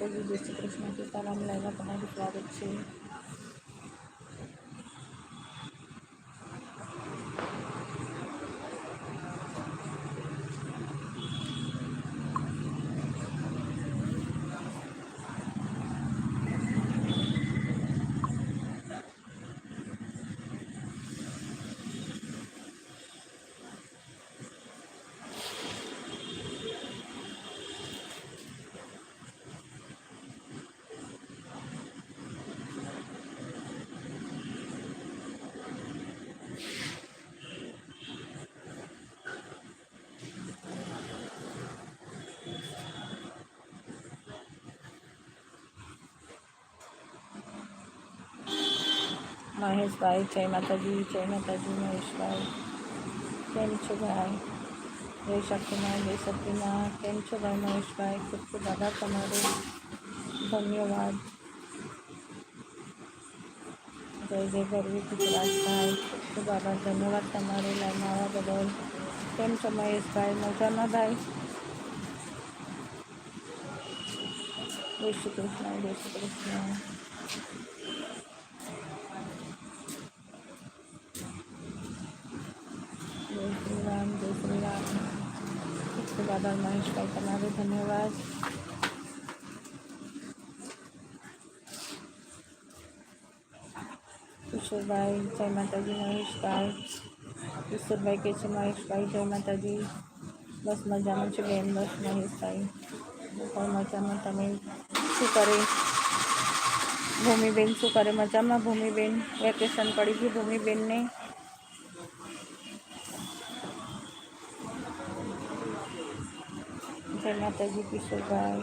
માતાજી જય શ્રી કૃષ્ણ સીતારામ લાઈવમાં તમારું સ્વાગત છે. મહેશભાઈ જય માતાજી જય માતાજી મહેશભાઈ કેમ છો ભાઈ? જય શક્તિનાથ જય શક્તિનાથ કેમ છો ભાઈ મહેશભાઈ ખૂબ ખૂબ આભાર તમારો. ધન્યવાદ. જય જય ગરવી ગુજરાતભાઈ ખૂબ ખૂબ આભાર. ધન્યવાદ તમારો લાઈન આવવા બદલ. કેમ છો મહેશભાઈ મજામાં ભાઈ? જય શ્રી કૃષ્ણ, જય શ્રી કૃષ્ણ જય શ્રી રામ જય શ્રી રામ ખૂબ આભાર મહેશભાઈ તમારો ધન્યવાદ. કિશોરભાઈ, જય માતાજી, મહેશભાઈ. કિશોરભાઈ કે છે, મહેશભાઈ, જય માતાજી. બસ મજામાં છે બેન, બસ મહેશભાઈ. પણ મજામાં તમે શું કરે? ભૂમિબેન શું કરે? મજામાં? ભૂમિબેન વેકેશન પડી ગયું ભૂમિબેનને? જય માતાજી, કિશોરભાઈ.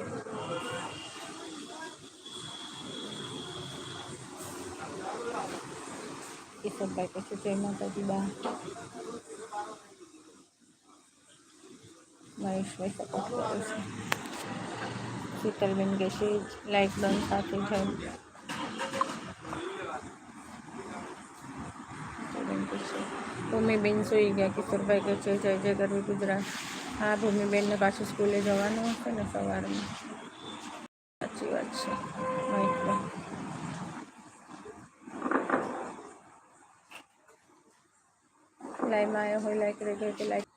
કિશોરભાઈ પછી જય માતાજી, બા. મહેશભાઈ સપોર્ટ કરે છે. શીતલબેન કે છે લાઈક ડન સાથે જય. ભૂમિબેન સુઈ ગયા, કિશોરભાઈ કે છે, જય જય ગરવી ગુજરાત. હા, ભૂમિબેનને પાછું સ્કૂલે જવાનું હશે ને સવારમાં. સાચી વાત છે. લાઈવમાં આવ્યો હોય લાઈક ગયો કે લાઈક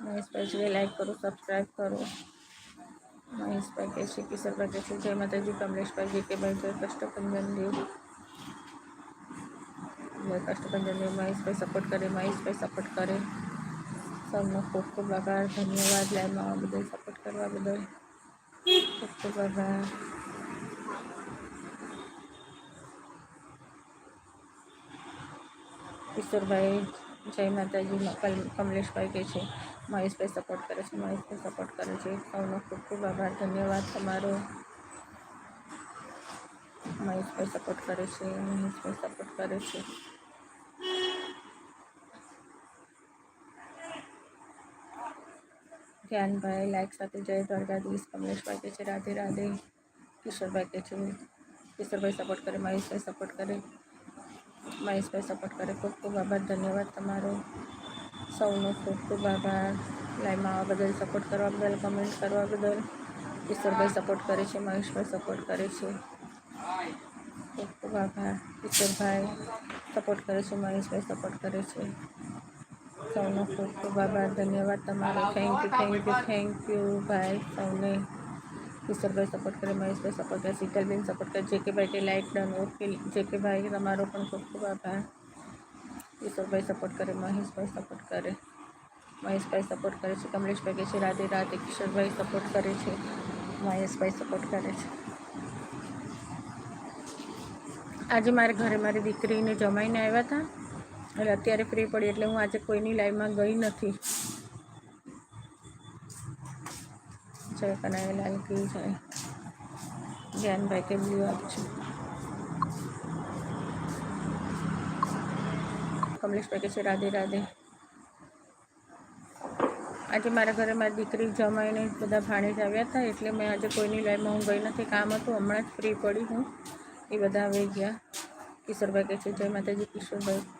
મહેશભાઈ જોઈએ લાઈક કરો સબસ્ક્રાઈબ કરો. મહેશભાઈ કહે છે કિશોરભાઈ કહે છે. જય માતાજી, કમલેશભાઈ, જી કે ભાઈ જય કષ્ટભંજન દેવ. જય કષ્ટભંજન દેવ મહેશભાઈ સપોર્ટ કરે મહેશભાઈ સપોર્ટ કરે. સૌનો ખૂબ ખૂબ આભાર, ધન્યવાદ, લાઈનમાં બદલ સપોર્ટ કરવા બદલ. ખૂબ ખૂબ આભાર. કિશોરભાઈ, જય માતાજી કમલેશભાઈ કે છે મહેશભાઈ સપોર્ટ કરે છે મહેશભાઈ સપોર્ટ કરે છે. સૌનો ખૂબ ખૂબ આભાર, ધન્યવાદ તમારો. મહેશભાઈ સપોર્ટ કરે છે મહેશભાઈ સપોર્ટ કરે છે. ધ્યાનભાઈ લાઈક સાથે જય દ્વારકાધીશ કમલેશભાઈ કે છે, રાધે રાધે, કિશોરભાઈ કે છે, કિશોરભાઈ સપોર્ટ કરે, મહેશભાઈ સપોર્ટ કરે, મહેશભાઈ સપોર્ટ કરે. ખૂબ ખૂબ આભાર, ધન્યવાદ તમારો. સૌનો ખૂબ ખૂબ આભાર. લાઈવમાં આવવા બદલ સપોર્ટ કરવા બદલ કમેન્ટ કરવા બદલ. કિશોરભાઈ સપોર્ટ કરે છે, મહેશભાઈ સપોર્ટ કરે છે. ખૂબ ખૂબ આભાર. કિશોરભાઈ સપોર્ટ કરે છે, મહેશભાઈ સપોર્ટ કરે છે. સૌનો ખૂબ ખૂબ આભાર. ધન્યવાદ તમારો. Thank you thank you thank you ભાઈ, સૌને. કિશોરભાઈ સપોર્ટ કરે, મહેશભાઈ સપોર્ટ કરે, શીતલબેન સપોર્ટ કરે જે કે ભાઈ કે લાઈક ડન ઓકે ભાઈ તમારો પણ ખૂબ ખૂબ આભાર. કિશોરભાઈ સપોર્ટ કરે, મહેશભાઈ સપોર્ટ કરે. મહેશભાઈ સપોર્ટ કરે છે, કમલેશભાઈ કહે છે, રાધે રાધે. કિશોરભાઈ સપોર્ટ કરે છે, મહેશભાઈ સપોર્ટ કરે છે. આજે મારે ઘરે મારી દીકરીને જમાઈને આવ્યા હતા. એટલે અત્યારે ફ્રી પડી એટલે હું આજે કોઈની લાઈવમાં ગઈ નથી. જય કનૈયાલાલ કી જય. જ્ઞાનભાઈ કે બ્લુ આપજો કમલેશભાઈ કે છે, રાધે રાધે. આજે મારા ઘરે મારી દીકરી જમાઈને બધા ભાણેજ આવ્યા હતા એટલે મેં આજે કોઈની લાઈવમાં હું ગઈ નથી. કામ હતું, હમણાં જ ફ્રી પડી હું. એ બધા આવી ગયા. કિશોરભાઈ કે છે, જય માતાજી, કિશોરભાઈ.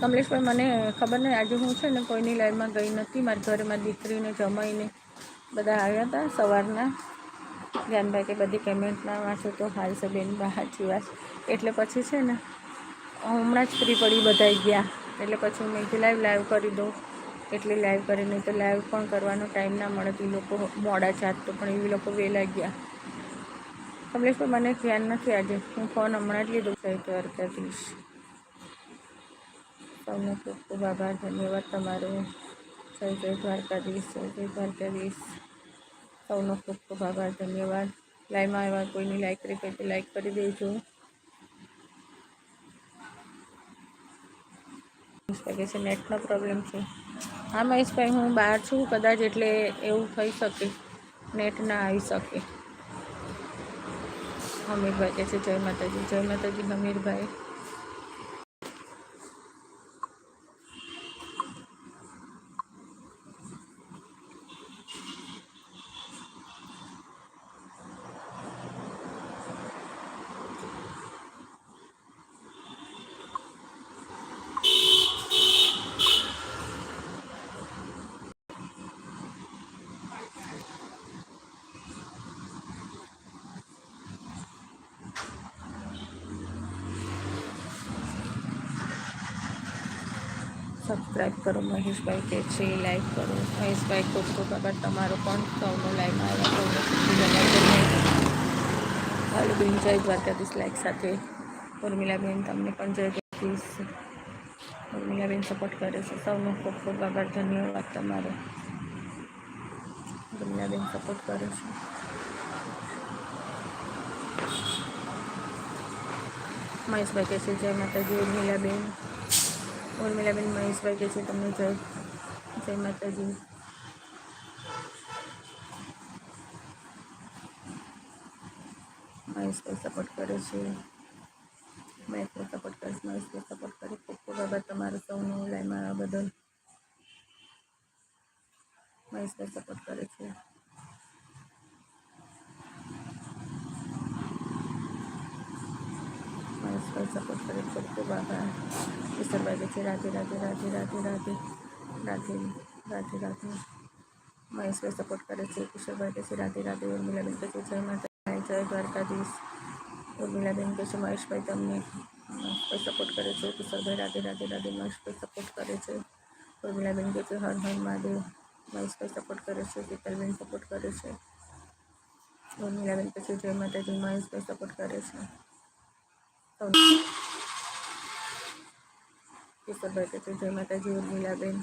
કમલેશભાઈ, મને ખબર નહીં, આજે હું છે ને કોઈની લાઈનમાં ગઈ નથી. મારી ઘરે મારી દીકરીને જમાઈને બધા આવ્યા હતા સવારના. ધ્યાનભાઈ કે બધી પેમેન્ટના વાંચો તો હાલ છે બેન, સાચી વાત. એટલે પછી છે ને, હમણાં જ ફ્રી પડી બધાઈ ગયા. એટલે પછી મેં કીધું લાઈવ લાઈવ કરી દઉં. એટલે લાઈવ કરી, નહીં તો લાઈવ પણ કરવાનો ટાઈમ ના મળે. તો એ લોકો મોડા જાત તો પણ એ લોકો વહેલા ગયા. કમલેશભાઈ, મને ધ્યાન નથી આજે. હું ફોન હમણાં જ લીધો છે દ્વારકાધીશ સૌનો ખૂબ ખૂબ આભાર. ધન્યવાદ તમારો. જય જય દ્વારકાધીશ, જય જય દ્વારકાધીશ. સૌનો ખૂબ ખૂબ આભાર. ધન્યવાદ. લાઈવમાં એવા કોઈની લાઈક કરી હોય તો લાઈક કરી દેજો. કે છે નેટનો પ્રોબ્લેમ છે. હા મહેશભાઈ હું બહાર છું. કદાચ એટલે એવું થઈ શકે. નેટ ના આવી શકે. હમીરભાઈ કહે છે, જય માતાજી. જય માતાજી, હમીરભાઈ. સબસ્ક્રાઈબ કરો, મહેશભાઈ કે છે લાઈક કરો. મહેશભાઈ ખૂબ ખૂબ આભાર તમારો પણ સૌનો લાઈવમાં આવ્યા હાલો બેન, જય દ્વારકાધીશ લાઈક સાથે ઉર્મિલાબેન, તમને પણ જય દ્વારકાધીશ ઉર્મિલાબેન સપોર્ટ કરે છે. સૌનો ખૂબ ખૂબ આભાર, ધન્યવાદ તમારો. ઉર્મિલાબેન સપોર્ટ કરે છે. મહેશભાઈ કે છે, જય માતાજી, ઉર્મિલાબેન. ઉર્મિલાબેન મહેશભાઈ કે છે તમને જય જય માતાજી. મહેશભાઈ સપોર્ટ કરે છે. મહેશભાઈ સપોર્ટ કરે છે, મહેશભાઈ સપોર્ટ કરે ખૂબ આભાર તમારો સૌનો લાઈમાં બદલ. મહેશભાઈ સપોર્ટ કરે છે. મહેશભાઈ સપોર્ટ કરે ખૂબ આભાર કિશોરભાઈ પછી રાધે રાધે રાધે રાધે રાધે રાધે રાધે રાધે મહેશભાઈ સપોર્ટ કરે છે કિશોરભાઈ પછી રાધે રાધે ઉર્મિલાબેન પછી જય માતા જય દ્વારકાધીશ ઉર્મિલાબેન પછી મહેશભાઈ તમને સપોર્ટ કરે છે કિશોરભાઈ રાધે રાધે રાધે મહેશભાઈ સપોર્ટ કરે છે ઉર્મિલાબેન કે છે હર હર મહાદેવ મહેશભાઈ સપોર્ટ કરે છે શીતલબેન સપોર્ટ કરે છે ઉર્મિલાબેન પછી જય માતાજી મહેશભાઈ સપોર્ટ કરે છે કિશોરભાઈ કે જય માતાજી ઉર્મિલાબેન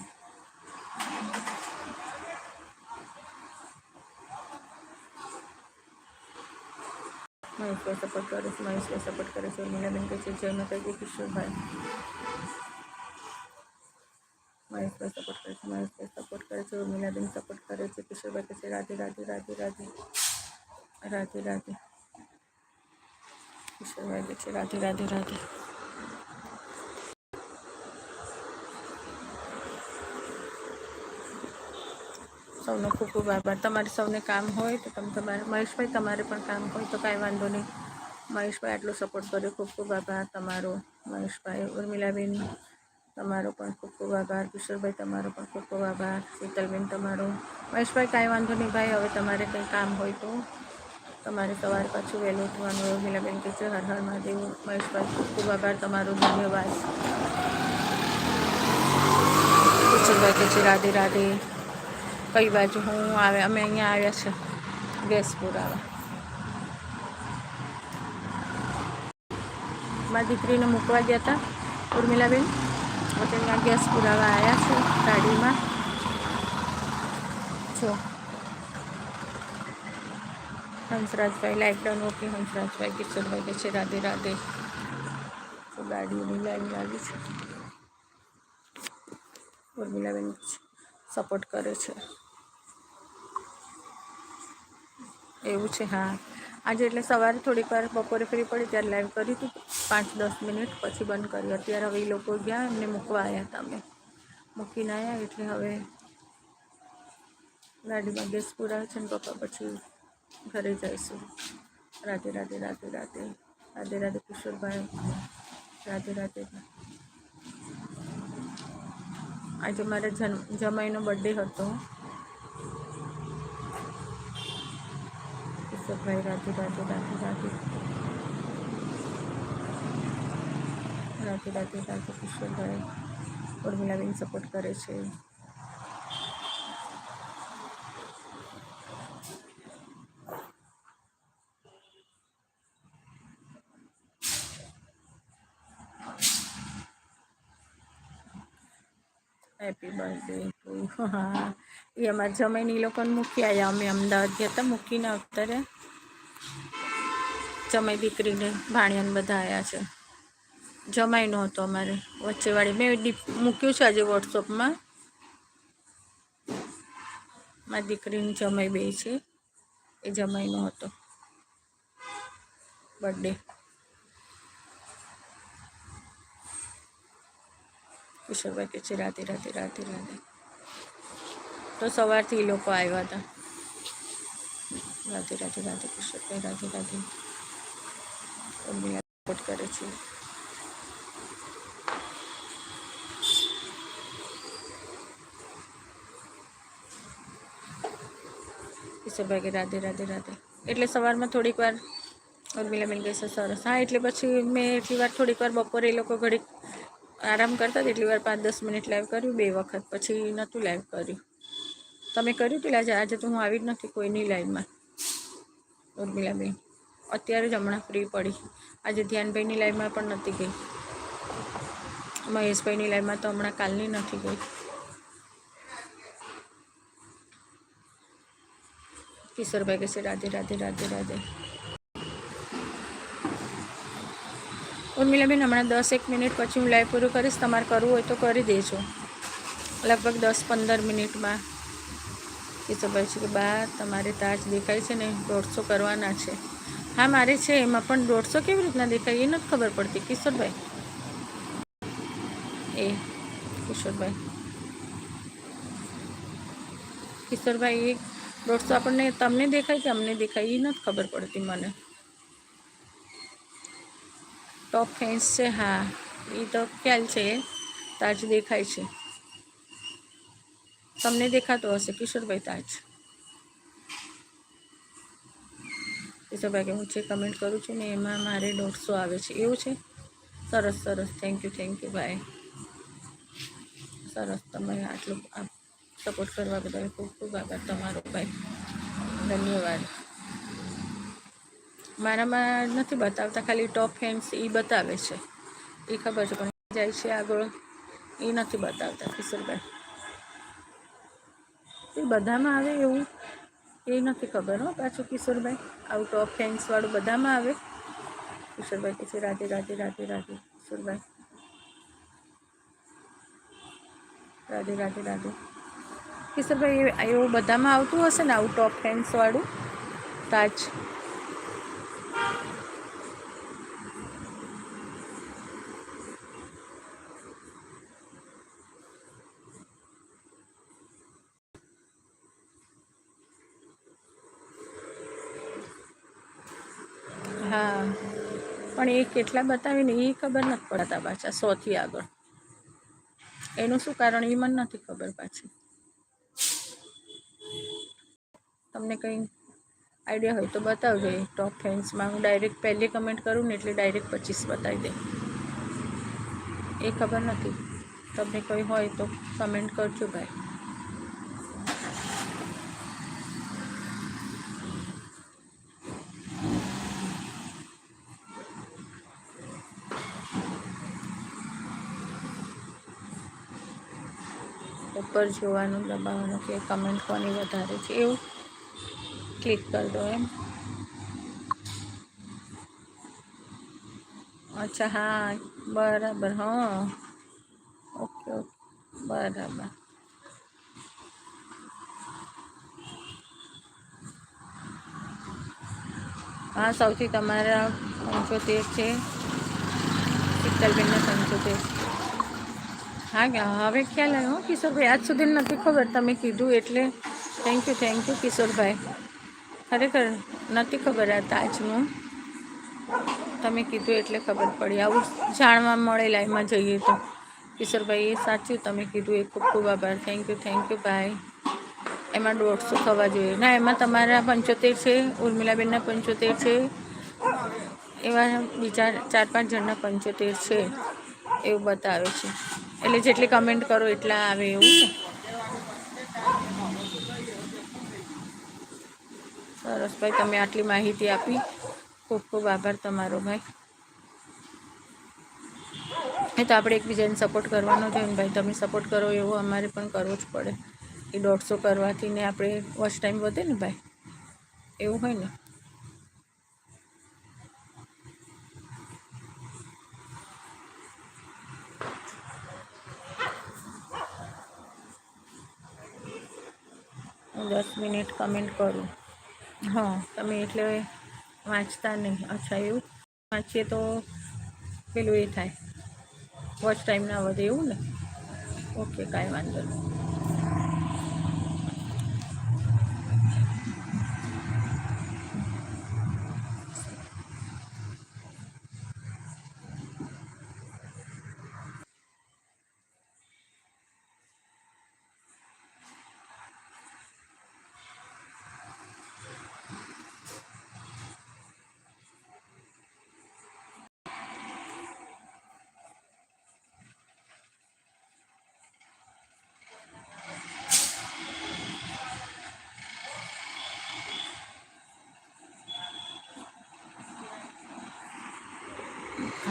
મહેશભાઈ સપોર્ટ કરે છે મહેશભાઈ સપોર્ટ કરે છે ઉર્મિલાબેન કે છે, જય માતાજી કિશોરભાઈ મહેશભાઈ સપોર્ટ કરે છે મહેશભાઈ સપોર્ટ કરે છે ઉર્મિલાબેન સપોર્ટ કરે છે કિશોરભાઈ કે છે, રાધે રાધે રાધે રાધે. રાધે રાધે. કિશોરભાઈ કે છે રાધે રાધે રાધે સૌનો ખૂબ ખૂબ આભાર. તમારે સૌને કામ હોય તો તમે તમારે મહેશભાઈ, તમારે પણ કામ હોય તો કાંઈ વાંધો નહીં. મહેશભાઈ આટલો સપોર્ટ કર્યો. ખૂબ ખૂબ આભાર તમારો. મહેશભાઈ, ઉર્મિલાબેન, તમારો પણ ખૂબ ખૂબ આભાર. કિશોરભાઈ, તમારો પણ ખૂબ ખૂબ આભાર. શીતલબેન, તમારો. મહેશભાઈ, કાંઈ વાંધો નહીં ભાઈ. હવે તમારે કંઈ કામ હોય તો તમારે સવાર પાછું વહેલું ઉઠવાનું ઉર્મિલાબેન કે છે, હર હર મહાદેવ મહેશભાઈ આભાર તમારો, ધન્યવાદ. કુશલભાઈ કે છે, રાધે રાધે, કઈ બાજુ હું આવે? અમે અહીંયા આવ્યા છે ગેસ પુરાવા મારી દીકરીને મૂકવા ગયા હતા, ઉર્મિલાબેન. પછી અહીંયા ગેસ પુરાવા આવ્યા છે, ગાડીમાં. જો. Hansrajbhai life down okay Hansrajbhai, Kishorbhai કે છે, રાધે રાધે. તો ગાડીઓની લાઈન લાગી છે. ઉર્મિલાબેન સપોર્ટ કરે છે. એવું છે, હા. આજે એટલે સવારે થોડીક વાર બપોરે ફ્રી પડી ત્યારે લાઈવ કરી હતી. પાંચ દસ મિનિટ પછી બંધ કરી અત્યારે હવે એ લોકો ગયા, એમને મૂકવા આવ્યા હતા અમે. મૂકીને આવ્યા એટલે હવે ગાડીમાં ગેસ પુરાવે છે ને પપ્પા પછી ઘરે જઈશું. રાધે રાધે રાધે રાધે. રાધે રાધે, કિશોરભાઈ. રાધે રાધે. આજે મારે જન્મ જમાઈનો બર્થડે હતો. કિશોરભાઈ, રાધે રાધે રાધે રાધે. રાધે રાધે રાધે, કિશોરભાઈ. ઉર્મિલાબેન સપોર્ટ કરે છે. હા. એ અમારા જમાઈને એ લોકોને મૂકી આવ્યા અમે અમદાવાદ ગયા હતા મૂકીને અત્યારે જમાઈ દીકરીને ભાણિયાને બધા આવ્યા છે. જમાઈનો હતો અમારે. વચ્ચેવાળી મેં મૂક્યું છે આજે વોટ્સઅપમાં. મારી દીકરીની જમાઈ બે છે. એ જમાઈનો હતો બર્થડે. કિશોરભાઈ કે છે, રાધે રાધે રાધે રાધે. તો સવારથી એ લોકો આવ્યા હતા. રાધે રાધે રાધે કિશોરભાઈ રાધે રાધે ઉર્મિલા સપોર્ટ કરે છે. કે રાધે રાધે રાધે એટલે સવારમાં થોડીક વાર ઉર્મિલાબેન કહેશે સરસ. હા, એટલે પછી મેં એટલી વાર થોડીક વાર બપોરે એ લોકો ઘડીક આરામ કરતા એટલી વાર પાંચ, દસ મિનિટ લાઈવ કર્યું, બે વખત. પછી નહોતું લાઈવ કર્યું. તમે કર્યું પેલા આજે આજે તો હું આવી જ નથી કોઈની લાઈવમાં ઉર્મિલાબેન, અત્યારે જ હમણાં ફ્રી પડી. આજે ધ્યાનભાઈની લાઈવમાં પણ નથી ગઈ. મહેશભાઈની લાઈવમાં તો હમણાં કાલની નથી ગઈ. કિશોરભાઈ કહેશે, રાધે રાધે રાધે રાધે. ઉર્મિલાબેન, હમણાં દસ એક મિનિટ પછી હું લાઈવ પૂરું કરીશ. તમારે કરવું હોય તો કરી દેજો. લગભગ દસ પંદર મિનિટમાં. કિશોરભાઈ છે કે બા, તમારે તાજ દેખાય છે ને, દોઢસો કરવાના છે. હા, મારે છે, એમાં પણ દોઢસો કેવી રીતના દેખાય, એ નથી ખબર પડતી. કિશોરભાઈ. એ, કિશોરભાઈ. કિશોરભાઈ, એ દોઢસો આપણને તમને દેખાય કે અમને દેખાય, એ નથી ખબર પડતી મને. ટોપ ફેન્સ છે, હા. એ તો ખ્યાલ છે તાજ દેખાય છે. તમને દેખાતો હશે કિશોરભાઈ તાજ. કિશોરભાઈ કે હું જે કમેન્ટ કરું છું ને એમાં મારે દોઢસો આવે છે. એવું છે? સરસ સરસ. થેન્ક યુ થેન્ક યુ ભાઈ સરસ. તમે આટલું સપોર્ટ કરવા બદલ ખૂબ ખૂબ આભાર તમારો. ભાઈ ધન્યવાદ. મારામાં નથી બતાવતા, ખાલી ટોપ ફેન્સ એ બતાવે છે. એ ખબર છે, પણ જાય છે આગળ. એ નથી બતાવતા, કિશોરભાઈ. એ બધામાં આવે એવું? એ નથી ખબર હો, પાછું કિશોરભાઈ. આવું ટોપ ફેન્સવાળું બધામાં આવે? કિશોરભાઈ કે છે રાધે રાધે રાધે રાધે. કિશોરભાઈ. રાધે રાધે રાધે. કિશોરભાઈ એવું બધામાં આવતું હશે ને, આવું ટોપ ફેન્સવાળું તાજ હા પણ એ કેટલા બતાવીને એ ખબર નથી પડતા પાછા સોથી આગળ. એનું શું કારણ એ મને નથી ખબર પાછી. તમને કંઈ આઈડિયા હોય તો બતાવજો. એ ટોપ ફેન્સમાં હું ડાયરેક્ટ પહેલી કમેન્ટ કરું ને એટલે ડાયરેક્ટ પચીસ બતાવી દે. એ ખબર નથી. તમને કોઈ હોય તો કમેન્ટ કરજો ભાઈ. ઉપર જોવાનું, દબાવવાનું કે કમેન્ટ કોની વધારે છે, એવું ક્લિક કરી દો એમ. અચ્છા, હા, બરાબર, હા. ઓકે ઓકે, બરાબર. હા, સૌથી તમારા પંચોતેર છે. શીતલબેનના પંચોતેર હા હવે ખ્યાલ આવ્યો કિશોરભાઈ. આજ સુધી નથી ખબર તમે કીધું એટલે thank you thank you Kishorbhai. ખરેખર નથી ખબર આ તાજનું. તમે કીધું એટલે ખબર પડી. આવું જાણવા મળે લાઈવમાં જઈએ તો. કિશોરભાઈ, એ સાચું તમે કીધું. એ ખૂબ ખૂબ આભાર. થેન્ક યુ થેન્ક યુ ભાઈ એમાં દોઢસો થવા જોઈએ. ના, એમાં તમારા પંચોતેર છે, ઉર્મિલાબેનના પંચોતેર છે, એવા બીજા ચાર પાંચ જણના પંચોતેર છે, એવું બતાવે છે. એટલે જેટલી કમેન્ટ કરો એટલા આવે એવું. સરસ ભાઈ, તમે આટલી માહિતી આપી. ખૂબ ખૂબ આભાર તમારો ભાઈ. એ તો આપણે એકબીજાને સપોર્ટ કરવાનો છે ને ભાઈ, તમે સપોર્ટ કરો એવો અમારે પણ કરવો જ પડે. એ દોઢસો કરવાથી ને આપણે વોચ ટાઈમ વધે ને ભાઈ? એવું હોય ને? દસ મિનિટ કમેન્ટ કરું. હા. તમે એટલે વાંચતા નહીં. અચ્છા એવું? વાંચીએ તો પેલું એ થાય. વોચ ટાઈમ ના વધે એવું ને? ઓકે કાંઈ વાંધો નહીં.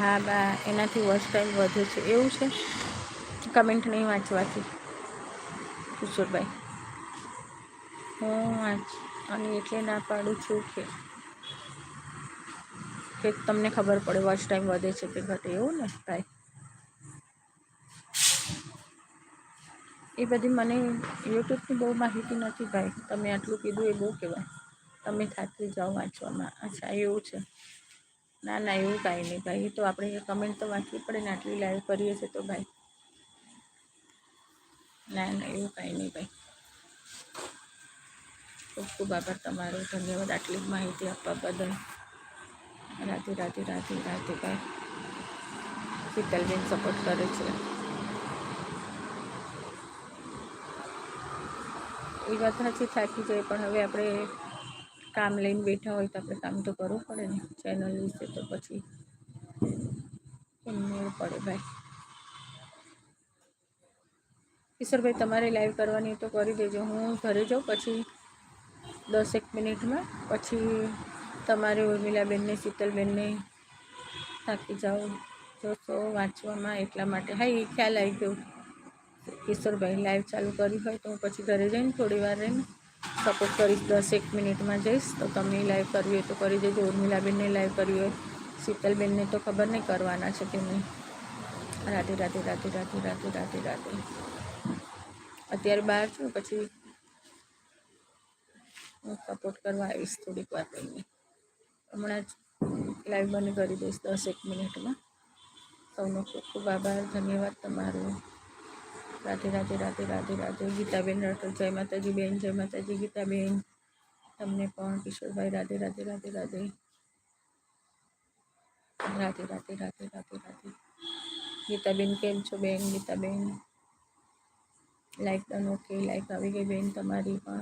હા, બા, એનાથી વોચ ટાઈમ વધે છે. એવું છે? કમેન્ટ નહીં વાંચવાથી. કિશોરભાઈ. હું વાંચ, અને એટલે ના પાડું છું કે કે તમને ખબર પડે વોચ ટાઈમ વધે છે કે ઘટે. એવું ને, ભાઈ? એ બધી મને યુટ્યુબની બહુ માહિતી નથી, ભાઈ. તમે આટલું કીધું એ બહુ કહેવાય. તમે થાકી જાઓ વાંચવામાં. અચ્છા, એવું છે. ના ના, એવું કાંઈ નહીં ભાઈ. તો આપણે કમેન્ટ તો વાંચવી પડે ને, આટલી લાઈવ કરીએ છીએ તો ભાઈ. ના ના, એવું કાંઈ નહીં ભાઈ. ખૂબ ખૂબ આભાર તમારો. ધન્યવાદ આટલી માહિતી આપવા બદલ. રાધે રાધે રાધે રાધે ભાઈ. શીતલબેન સપોર્ટ કરે છે. એ વાત સાચી થાકી જાય, પણ હવે આપણે કામ લઈને બેઠા હોય તો આપણે કામ તો કરવું પડે ને. ચેનલ વિશે તો પછી મેળ પડે ભાઈ. કિશોરભાઈ, તમારે લાઈવ કરવાની તો કરી દેજો. હું ઘરે જાઉં પછી દસેક મિનિટમાં પછી તમારે ઉર્મિલાબેનને, શીતલબેનને થાકી જાઓ, જોશો વાંચવામાં એટલા માટે. હા, એ ખ્યાલ આવી ગયો. કિશોરભાઈ લાઈવ ચાલુ કરી હોય તો હું પછી ઘરે જઈને થોડી વાર રહીને સપોર્ટ કરીશ દસેક મિનિટમાં જઈશ. તો તમે લાઈવ કરવી હોય તો કરી દેજો. ઉર્મિલાબેનને લાઈવ કરવી હોય. શીતલબેનને તો ખબર નહીં કરવાના છે નહીં. રાધે રાધે રાધે રાધે રાધે રાધે રાધે. અત્યારે બહાર છું, પછી હું સપોર્ટ કરવા આવીશ થોડીક વાર રહીને હમણાં જ લાઈવ બંધ કરી દઈશ દસેક મિનિટમાં. સૌનો ખૂબ ખૂબ આભાર. ધન્યવાદ તમારો. રાધે રાધે રાધે રાધે રાધે. ગીતાબેન રાઠોડ જય માતાજી બેન જય માતાજી ગીતાબેન. તમને પણ કિશોરભાઈ રાધે રાધે રાધે રાધે. રાધે રાધે રાધે રાધે રાધે. ગીતાબેન, કેમ છો બેન? Gitaben. Like done okay like આવી ગઈ બેન તમારી પણ?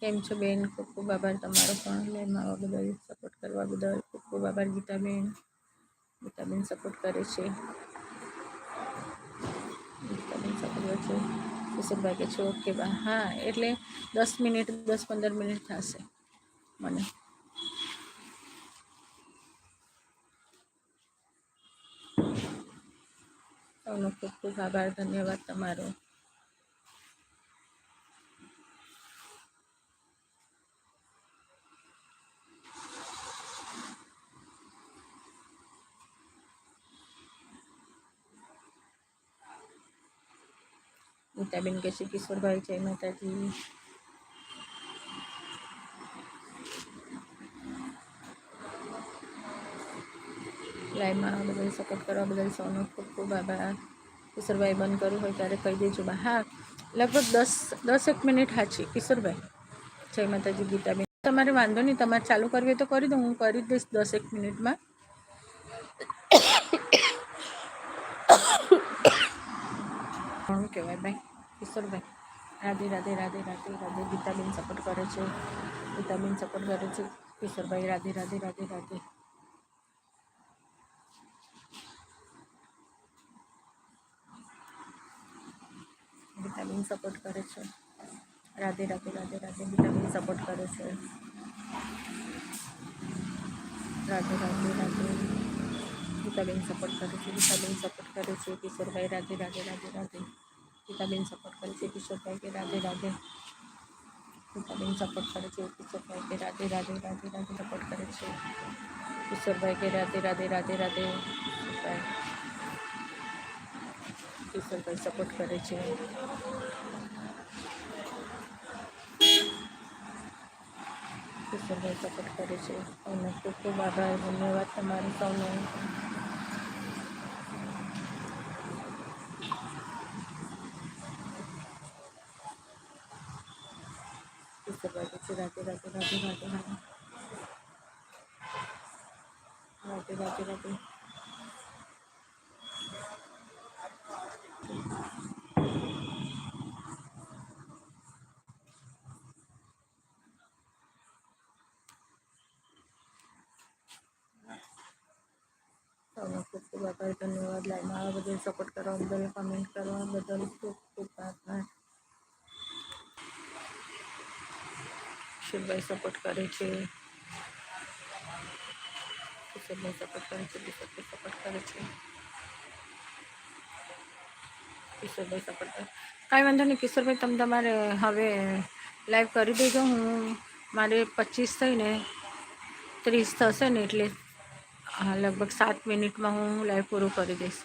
કેમ છો બેન? ખૂબ ખૂબ આભાર તમારો પણ. લાઈવમાં આવવા બદલ સપોર્ટ કરવા બદલ ખૂબ ખૂબ આભાર ગીતાબેન. ગીતાબેન સપોર્ટ કરે છે. ગીતાબેન છે. કિશોરભાઈ કે છો, ઓકે, બા. હા, એટલે દસ મિનિટ, દસ પંદર મિનિટ થશે મને. સૌનો ખૂબ ખૂબ આભાર, ધન્યવાદ તમારો. ગીતાબેન કે છે, કિશોરભાઈ જય માતાજી. લાઈવમાં આવવા બદલ સપોર્ટ કરવા બદલ સૌનો ખૂબ ખૂબ આભાર. કિશોરભાઈ બંધ કરવું હોય ત્યારે કહી દેજો બા. હા, લગભગ દસ, દસેક મિનિટ હાચી કિશોરભાઈ. જય માતાજી, ગીતાબેન. તમારે વાંધો નહીં, તમારે ચાલુ કરવી હોય તો કરી દઉં હું કરી દઈશ દસેક મિનિટમાં. શું કહેવાય ભાઈ? કિશોરભાઈ રાધે રાધે રાધે રાધે રાધે ગીતાબેન સપોર્ટ કરે છે ગીતાબેન સપોર્ટ કરે છે કિશોરભાઈ રાધે રાધે રાધે રાધે ગીતાબેન સપોર્ટ કરે છે રાધે રાધે રાધે રાધે ગીતાબેન સપોર્ટ કરે છે રાધે રાધે રાધે ગીતાબેન સપોર્ટ કરે છે ગીતાબેન સપોર્ટ કરે છે કિશોરભાઈ રાધે રાધે રાધે રાધે ગીતાબેન સપોર્ટ કરે છે કિશોરભાઈ કે રાધે રાધે ગીતાબેન સપોર્ટ કરે છે કિશોરભાઈ કે રાધે રાધે રાધે રાધે સપોર્ટ કરે છે કિશોરભાઈ કે રાધે રાધે રાધે રાધે કિશોરભાઈ કિશોરભાઈ સપોર્ટ કરે છે કિશોરભાઈ સપોર્ટ કરે છે સૌનો ખૂબ ખૂબ આભાર ધન્યવાદ તમારો સૌનો આભાર ધન્યવાદ લાઈનમાં આવવા બદલ સપોર્ટ કરવા બદલ કમેન્ટ કરવા બદલ ખૂબ ખૂબ આભાર. શિવભાઈ સપોર્ટ કરે છે. કિશોરભાઈ સપોર્ટ કરે છે કિશોરભાઈ સપોર્ટ કરે છે. કિશોરભાઈ સપોર્ટ કરે. કાંઈ વાંધો નહીં, કિશોરભાઈ, તમે તમારે હવે લાઈવ કરી દેજો. હું મારે પચીસ થઈને ત્રીસ થશે ને એટલે હા, લગભગ સાત મિનિટમાં હું લાઈવ પૂરું કરી દઈશ.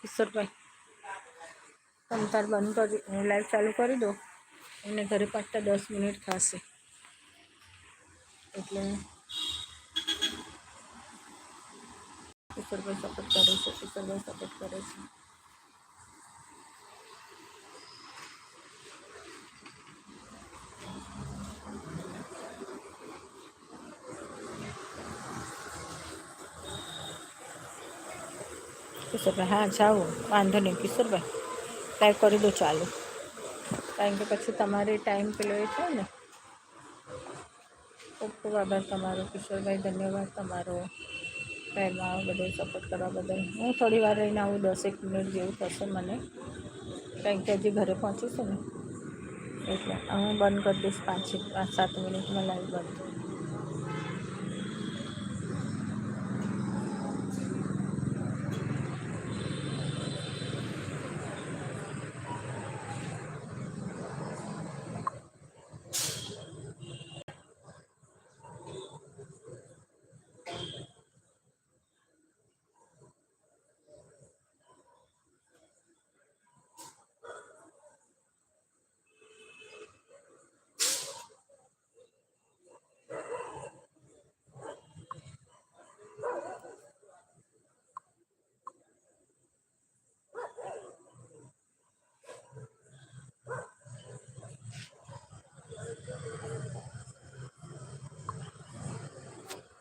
કિશોરભાઈ તમે તાર બંધ કરી, હું લાઈવ ચાલુ કરી દો એને ઘરે પાછતા દસ મિનિટ થશે. એટલે કિશોરભાઈ સપોર્ટ કરે છે કિશોરભાઈ સપોર્ટ કરે છે. કિશોરભાઈ હા, જાઓ. વાંધો નહીં, કિશોરભાઈ ટ્રાય કરી દો ચાલુ. કારણ કે પછી તમારે ટાઈમ પેલો એ થાય ને. ખૂબ ખૂબ આભાર તમારો, કિશોરભાઈ, ધન્યવાદ તમારો. લાઈવમાં બધો સપોર્ટ કરવા બદલ હું થોડી વાર રહીને આવું દસેક મિનિટ જેવું થશે મને. કારણ કે હજી ઘરે પહોંચીશું ને. એટલે હું બંધ કરી દઈશ પાંચ પાંચ સાત મિનિટમાં લાઈવ બંધ.